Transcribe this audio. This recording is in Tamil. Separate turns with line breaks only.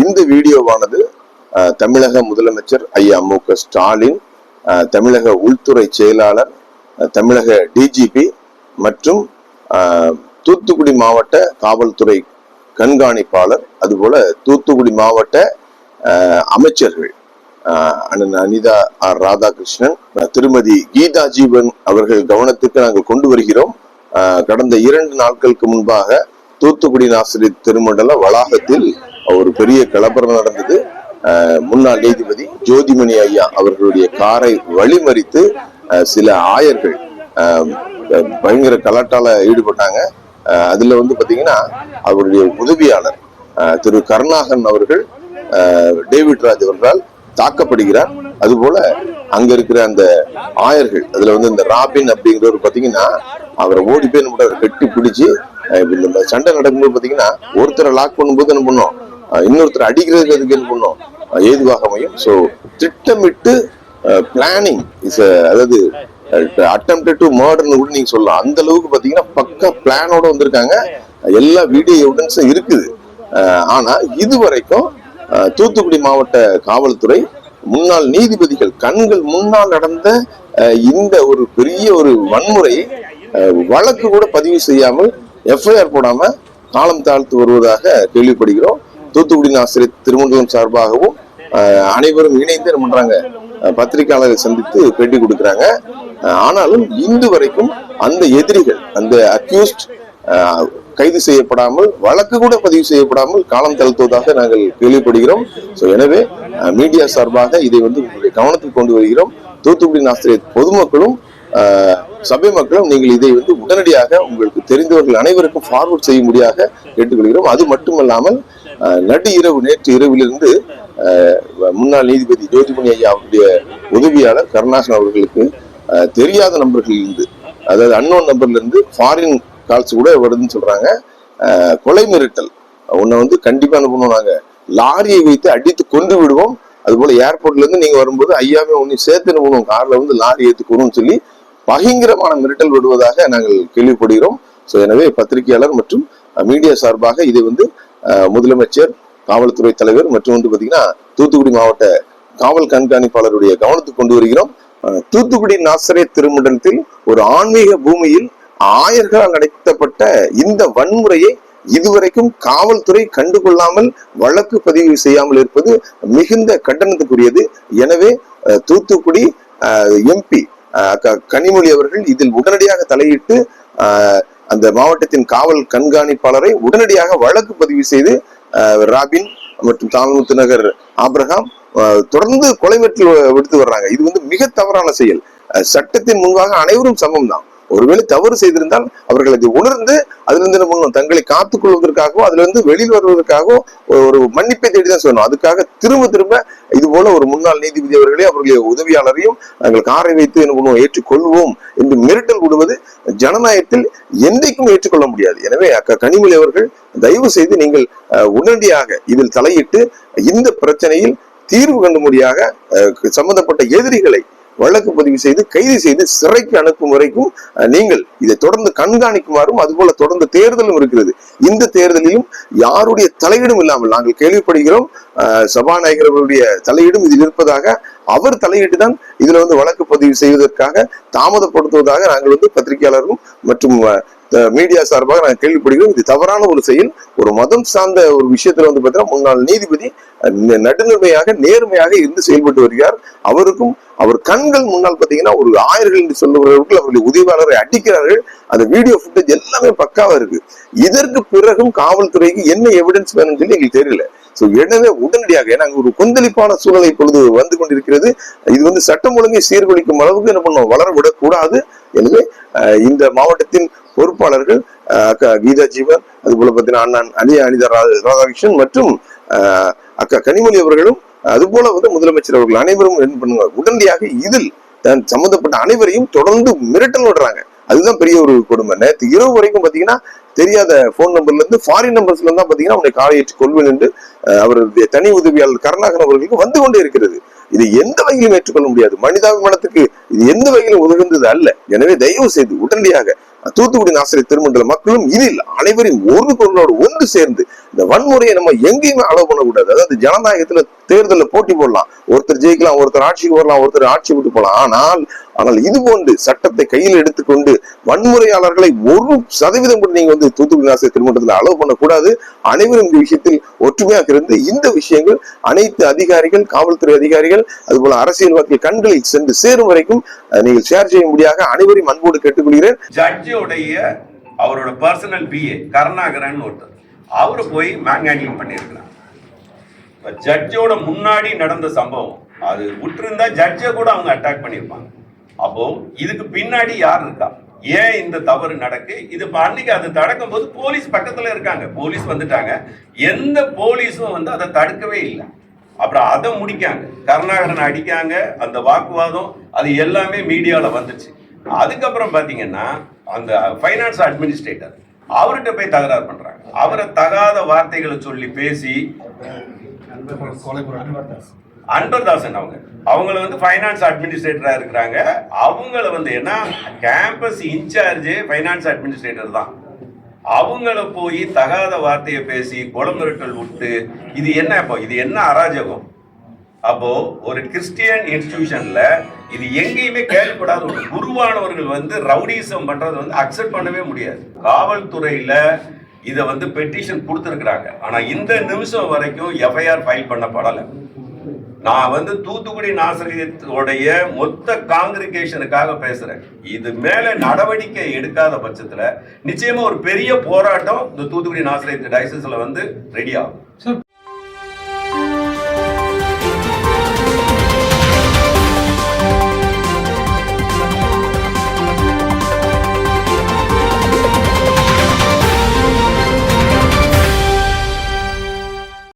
இந்த வீடியோவானது தமிழக முதலமைச்சர் ஐயா மு க ஸ்டாலின் தமிழக உள்துறை செயலாளர் தமிழக டிஜிபி மற்றும் தூத்துக்குடி மாவட்ட காவல்துறை கண்காணிப்பாளர் அதுபோல தூத்துக்குடி மாவட்ட அமைச்சர்கள் அண்ணன் அனிதா ஆர் ராதாகிருஷ்ணன் திருமதி கீதா ஜீவன் அவர்கள் கவனத்துக்கு நாங்கள் கொண்டு வருகிறோம். கடந்த இரண்டு நாட்களுக்கு முன்பாக தூத்துக்குடி நாசிரியர் திருமண்டல வளாகத்தில் ஒரு பெரிய கலவரம் நடந்தது. முன்னாள் நீதிபதி ஜோதிமணி ஐயா அவர்களுடைய காரை வழிமறித்து சில ஆயர்கள் பயங்கர கலாட்டால ஈடுபட்டாங்க. அதுல வந்து பாத்தீங்கன்னா அவருடைய உதவியாளர் திரு கருணாகன் அவர்கள் டேவிட் ராஜ் அவர்களால் தாக்கப்படுகிறார். அதுபோல அங்க இருக்கிற அந்த ஆயர்கள் அதுல வந்து இந்த ராபின் அப்படிங்கிறவர் பாத்தீங்கன்னா அவரை ஓடி போய் நம்ம கட்டி பிடிச்சு இந்த சண்டை நடக்கும்போது பாத்தீங்கன்னா ஒருத்தரை லாக் பண்ணும்போது என்ன பண்ணோம்? இன்னொருத்தர் அடிக்கிறதுக்கு அதுக்கு என்ன பண்ணும்? ஏதுவாக அமையும். ஸோ திட்டமிட்டு பிளானிங் இஸ் அதாவது அட்டம்ப்ட் டு மர்டர்னு கூட நீங்க சொல்லலாம். அந்த அளவுக்கு பாத்தீங்கன்னா பக்கா பிளானோட வந்திருக்காங்க. எல்லா வீடியோ எவிடன்ஸும் இருக்குது. ஆனா இது வரைக்கும் தூத்துக்குடி மாவட்ட காவல்துறை முன்னாள் நீதிபதிகள் கண்கள் முன்னால் நடந்த இந்த ஒரு பெரிய ஒரு வன்முறையை வழக்கு கூட பதிவு செய்யாமல் எஃப்ஐஆர் போடாம காலம் தாழ்த்து வருவதாக கேள்விப்படுகிறோம். தூத்துக்குடி ஆசிரியர் திருமண்டலம் சார்பாகவும் அனைவரும் இணைந்து என்ன பண்றாங்க. அஹ் பத்திரிகையாளரை சந்தித்து பேட்டி கொடுக்குறாங்க. ஆனாலும் இன்று வரைக்கும் அந்த எதிரிகள் அந்த அக்யூஸ்ட் கைது செய்யப்படாமல் வழக்கு கூட பதிவு செய்யப்படாமல் காலம் தழுத்துவதாக நாங்கள் கேள்விப்படுகிறோம். ஸோ எனவே மீடியா சார்பாக இதை வந்து உங்களுடைய கவனத்துக்கு கொண்டு வருகிறோம். தூத்துக்குடி ஆசிரியர் பொதுமக்களும் சபை மக்களும் நீங்கள் இதை வந்து உடனடியாக உங்களுக்கு தெரிந்தவர்கள் அனைவருக்கும் ஃபார்வர்ட் செய்ய கேட்டுக்கொள்கிறோம். அது மட்டுமல்லாமல் நடு இரவு நேற்று இரவிலிருந்து முன்னாள் நீதிபதி ஜோதிமணி ஐயா அவருடைய உதவியாளர் கருணாசன் அவர்களுக்கு தெரியாத நம்பர்கள் இருந்து அதாவது அன்னோன் நம்பர்ல இருந்து ஃபாரின் கால்ஸ் கூட வருதுன்னு சொல்றாங்க. கொலை மிரட்டல். உன்னை வந்து கண்டிப்பா என்ன பண்ணுவோம் நாங்க? லாரியை வைத்து அடித்து கொண்டு விடுவோம். அதுபோல ஏர்போர்ட்ல இருந்து நீங்க வரும்போது ஐயாவே ஒன்னு சேர்த்து போகணும் கார்ல வந்து லாரி ஏத்துக்கணும்னு சொல்லி பயங்கரமான மிரட்டல் விடுவதாக நாங்கள் கேள்விப்படுகிறோம். ஸோ எனவே பத்திரிகையாளர் மற்றும் மீடியா சார்பாக இதை வந்து முதலமைச்சர் காவல்துறை தலைவர் மற்றும் வந்து பாத்தீங்கன்னா தூத்துக்குடி மாவட்ட காவல் கண்காணிப்பாளருடைய கவனத்துக்கு கொண்டு வருகிறோம். தூத்துக்குடி நாசரே திருமண்டலத்தில் ஒரு ஆன்மீக பூமியில் ஆயர்களால் நடத்தப்பட்ட இந்த வன்முறையை இதுவரைக்கும் காவல்துறை கண்டுகொள்ளாமல் வழக்கு பதிவு செய்யாமல் இருப்பது மிகுந்த கண்டனத்துக்குரியது. எனவே தூத்துக்குடி எம்பி கனிமொழி அவர்கள் இதில் உடனடியாக தலையிட்டு அஹ், அந்த மாவட்டத்தின் காவல் கண்காணிப்பாளரை உடனடியாக வழக்கு பதிவு செய்து ராபின் மற்றும் தாழ்முத்து நகர் ஆப்ரஹாம் தொடர்ந்து கொலை மிரட்டல் விடுத்து வர்றாங்க. இது வந்து மிக தவறான செயல். சட்டத்தின் முன்பாக அனைவரும் சமம் தான் ஒருவேளை தவறு செய்திருந்தால் அவர்கள் அதை உணர்ந்து அதிலிருந்து என்ன பண்ணணும்? தங்களை காத்துக் கொள்வதற்காகவோ அதுல இருந்து வெளியில் வருவதற்காகவோ ஒரு மன்னிப்பை தேடி தான் சொல்லணும் அதுக்காக திரும்ப திரும்ப இது போல ஒரு முன்னாள் நீதிபதி அவர்களே அவர்களுடைய உதவியாளரையும் நாங்கள் காரை வைத்து என்ன பண்ணுவோம் ஏற்றுக்கொள்வோம் என்று மிரட்டல் விடுவது ஜனநாயகத்தில் என்றைக்கும் ஏற்றுக்கொள்ள முடியாது. எனவே அக்கா கனிமொழி அவர்கள் தயவு செய்து நீங்கள் உடனடியாக இதில் தலையிட்டு இந்த பிரச்சனையில் தீர்வு கண்டுபடியாக சம்பந்தப்பட்ட எதிரிகளை வழக்கு பதிவு செய்து கைது செய்து சிறைக்கு அனுப்பும் வரைக்கும் நீங்கள் இதை தொடர்ந்து கண்காணிக்குமாறும் அதுபோல தொடர்ந்து தேர்தலும் இருக்கிறது. இந்த தேர்தலிலும் யாருடைய தலையீடும் இல்லாமல் நாங்கள் கேள்விப்படுகிறோம். சபாநாயகர் அவருடைய தலையீடும் இதில் இருப்பதாக அவர் தலையிட்டு தான் இதுல வந்து வழக்கு பதிவு செய்வதற்காக தாமதப்படுத்துவதாக நாங்கள் வந்து பத்திரிகையாளர்களும் மற்றும் மீடியா சார்பாக நாங்கள் கேள்விப்படுகிறோம் இது தவறான ஒரு செயல். ஒரு மதம் சார்ந்த ஒரு விஷயத்துல வந்து பார்த்தீங்கன்னா முன்னாள் நீதிபதி அஹ், நடுநிலைமையாக நேர்மையாக இருந்து செயல்பட்டு வருகிறார். அவருக்கும் அவர் கண்கள் முன்னால் பாத்தீங்கன்னா ஒரு ஆயர்கள் என்று சொல்லுபவர்கள் அவருடைய உதவியாளரை அடிக்கிறார்கள். அந்த வீடியோ ஃபுட்டேஜ் எல்லாமே பக்காவா இருக்கு. இதற்கு பிறகும் காவல்துறைக்கு என்ன எவிடன்ஸ் வேணும்னு சொல்லி எங்களுக்கு தெரியல. சோ எனவே உடனடியாக ஏன்னா ஒரு கொந்தளிப்பான சூழலை இப்பொழுது வந்து கொண்டிருக்கிறது. இது வந்து சட்டம் ஒழுங்கை சீர்குலைக்கும் அளவுக்கு என்ன பண்ணும்? வளர விடக்கூடாது. எனவே இந்த மாவட்டத்தின் பொறுப்பாளர்கள் அக்கா கீதா ஜீவன் அதுபோல பார்த்தீங்கன்னா அண்ணன் அலி அனிதா ரா- ராதாகிருஷ்ணன் மற்றும் அக்கா கனிமொழி அவர்களும் அதுபோல வந்து முதலமைச்சர் அவர்கள் அனைவரும் என்ன பண்ணுங்க உடனடியாக இதில் தன் சம்பந்தப்பட்ட அனைவரையும் தொடர்ந்து மிரட்டல் விடுறாங்க. அதுதான் பெரிய ஒரு கொடுமை. நேற்று இரவு வரைக்கும் பாத்தீங்கன்னா தெரியாத போன் நம்பர்ல இருந்து ஃபாரின் நம்பர்ஸ்ல இருந்தா பாத்தீங்கன்னா அவனை காலையை கொள்வேன் என்று அவருடைய தனி உதவியாளர் கருணாகரன் அவர்களுக்கு வந்து கொண்டே இருக்கிறது. இது எந்த வகையிலும் ஏற்றுக்கொள்ள முடியாது. மனிதாபிமானத்துக்கு இது எந்த வகையிலும் உதவுந்தது அல்ல. எனவே தயவு செய்து உடனடியாக தூத்துக்குடி நாசிரி திருமண்டல மக்களும் இதில் அனைவரையும் ஒரு குரலோடு ஒன்று சேர்ந்து இந்த வன்முறையை நம்ம எங்கேயுமே அலோவ் பண்ணக்கூடாது. அதாவது ஜனநாயகத்துல தேர்தலில் போட்டி போடலாம். ஒருத்தர் ஜெயிக்கலாம் ஒருத்தர் ஆட்சிக்கு வரலாம் ஒருத்தர் ஆட்சி விட்டு போகலாம். ஆனால் ஆனால் இது போன்று சட்டத்தை கையில் எடுத்துக்கொண்டு வன்முறையாளர்களை ஒரு சதவீதம் கூட நீங்க வந்து தூத்துக்குடி ஆசிரியர் திருமணத்தில் அலோவ் பண்ணக்கூடாது. அனைவரும் இந்த விஷயத்தில் ஒற்றுமையாக இருந்து இந்த விஷயங்கள் அனைத்து அதிகாரிகள் காவல்துறை அதிகாரிகள் அதுபோல அரசியல்வாதிகள் கண்களில் சென்று சேரும் வரைக்கும் நீங்கள் ஷேர் செய்யும்படியாக அனைவரையும் அன்போடு கேட்டுக்கொள்கிறேன்.
ஜட்ஜுடைய அவரோட பர்சனல் பிஏ கருணாகரன் ஒருத்தர். அவரு போய் மேன் ஹேண்ட்லிங் பண்ணியிருக்கிறார் ஜட்ஜோட முன்னாடி நடந்த சம்பவம் அது விட்டுருந்தா ஜட்ஜை கூட அவங்க அட்டாக் பண்ணியிருப்பாங்க. அப்போ இதுக்கு பின்னாடி யார் இருக்கா? ஏன் இந்த தவறு நடக்கு? இது இப்போ அன்னைக்கு அது தடுக்கும் போது போலீஸ் பக்கத்துல இருக்காங்க. போலீஸ் வந்துட்டாங்க. எந்த போலீஸும் வந்து அதை தடுக்கவே இல்லை. அப்புறம் அதை முடிக்காங்க. கருணாகரன் அடிக்காங்க. அந்த வாக்குவாதம் அது எல்லாமே மீடியாவில் வந்துச்சு. அதுக்கப்புறம் பார்த்தீங்கன்னா அந்த ஃபைனான்ஸ் அட்மினிஸ்ட்ரேட்டர் அவர்கிட்ட போய் தகராறு பண்றாங்க. அவரை தகாத வார்த்தைகளை சொல்லி பேசி அன்பர்தாசன் அவங்க. அவங்கள வந்து ஃபைனான்ஸ் அட்மினிஸ்ட்ரேட்டராக இருக்கிறாங்க. அவங்கள வந்து என்ன கேம்பஸ் இன்சார்ஜ் ஃபைனான்ஸ் அட்மினிஸ்ட்ரேட்டர் தான். அவங்கள போய் தகாத வார்த்தையை பேசி குளமிரட்டல் விட்டு இது என்ன இப்போ இது என்ன அராஜகம்? அப்போ ஒரு கிறிஸ்டியன் இன்ஸ்டிடியூஷன்ல இது எங்கேயுமே கேள்விப்படாத ஒரு குருவானவர்கள் வந்து ரவுடிசம் பண்றது வந்து அக்செப்ட் பண்ணவே முடியாது. காவல்துறையில இதை வந்து பெட்டிஷன் கொடுத்துருக்குறாங்க. ஆனா இந்த நிமிஷம் வரைக்கும் எஃப்ஐஆர் ஃபைல் பண்ணப்படலை. நான் வந்து தூத்துக்குடி நாசரியத்துடைய மொத்த காங்கிரிகேஷனுக்காக பேசுறேன். இது மேல நடவடிக்கை எடுக்காத பட்சத்துல நிச்சயமா ஒரு பெரிய போராட்டம் இந்த தூத்துக்குடி நாசரியத்து டைசஸ்ல வந்து ரெடி ஆகும்.